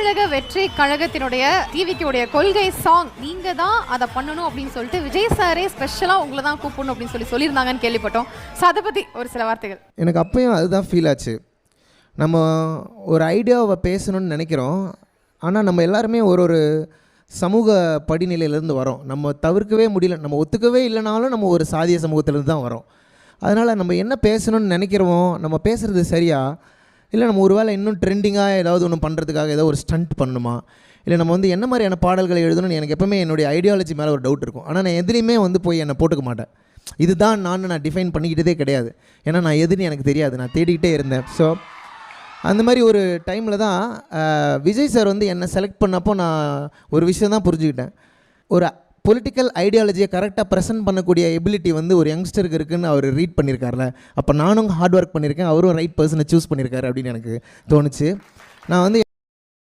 தமிழக வெற்றி கழகத்தினுடைய டிவிக்குடைய கொள்கை சாங் நீங்க தான் அதை பண்ணணும் அப்படின்னு சொல்லிட்டு விஜய் சாரே ஸ்பெஷலா உங்களை தான் கூப்பிடணும் அப்படின்னு சொல்லி சொல்லியிருந்தாங்கன்னு கேள்விப்பட்டோம். ஸோ அதை பத்தி ஒரு சில வார்த்தைகள். எனக்கு அப்பயும் அதுதான் ஃபீல் ஆச்சு. நம்ம ஒரு ஐடியாவை பேசணும்னு நினைக்கிறோம். ஆனால் நம்ம எல்லாருமே ஒரு ஒரு சமூக படிநிலையிலேருந்து வரோம். நம்ம தவிர்க்கவே முடியல நம்ம ஒத்துக்கவே இல்லைனாலும் நம்ம ஒரு சாதிய சமூகத்திலேருந்து தான் வரோம். அதனால் நம்ம என்ன பேசணும்னு நினைக்கிறோமோ நம்ம பேசுகிறது சரியாக இல்லை நம்ம ஒரு வேளை இன்னும் ட்ரெண்டிங்காக ஏதாவது ஒன்று பண்ணுறதுக்காக ஏதோ ஒரு ஸ்டண்ட் பண்ணணுமா இல்லை நம்ம வந்து என்ன மாதிரியான பாடல்களை எழுதணும்னு எனக்கு எப்பவுமே என்னுடைய ஐடியாலஜி மேலே ஒரு டவுட் இருக்கும். ஆனால் நான் எதுலேயுமே வந்து போய் என்னை போட்டுக்க மாட்டேன். இதுதான் நான் நான் டிஃபைன் பண்ணிக்கிட்டதே கிடையாது. ஏன்னா நான் எதுன்னு எனக்கு தெரியாது. நான் தேடிக்கிட்டே இருந்தேன். ஸோ அந்த மாதிரி ஒரு டைமில் தான் விஜய் சார் வந்து என்னை செலக்ட் பண்ணப்போ நான் ஒரு விஷயம் தான் புரிஞ்சுக்கிட்டேன். ஒரு பொலிட்டிக்கல் ஐடியாலஜியை கரெக்டாக ப்ரெசென்ட் பண்ணக்கூடிய எபிலிட்டி வந்து ஒரு யங்ஸ்டருக்கு இருக்குதுன்னு அவர் ரீட் பண்ணியிருக்காருல அப்போ நானும் ஹார்ட் ஒர்க் பண்ணியிருக்கேன் அவரும் ரைட் பர்சனை சூஸ் பண்ணியிருக்காரு அப்படின்னு எனக்கு தோணுச்சு. நான் வந்து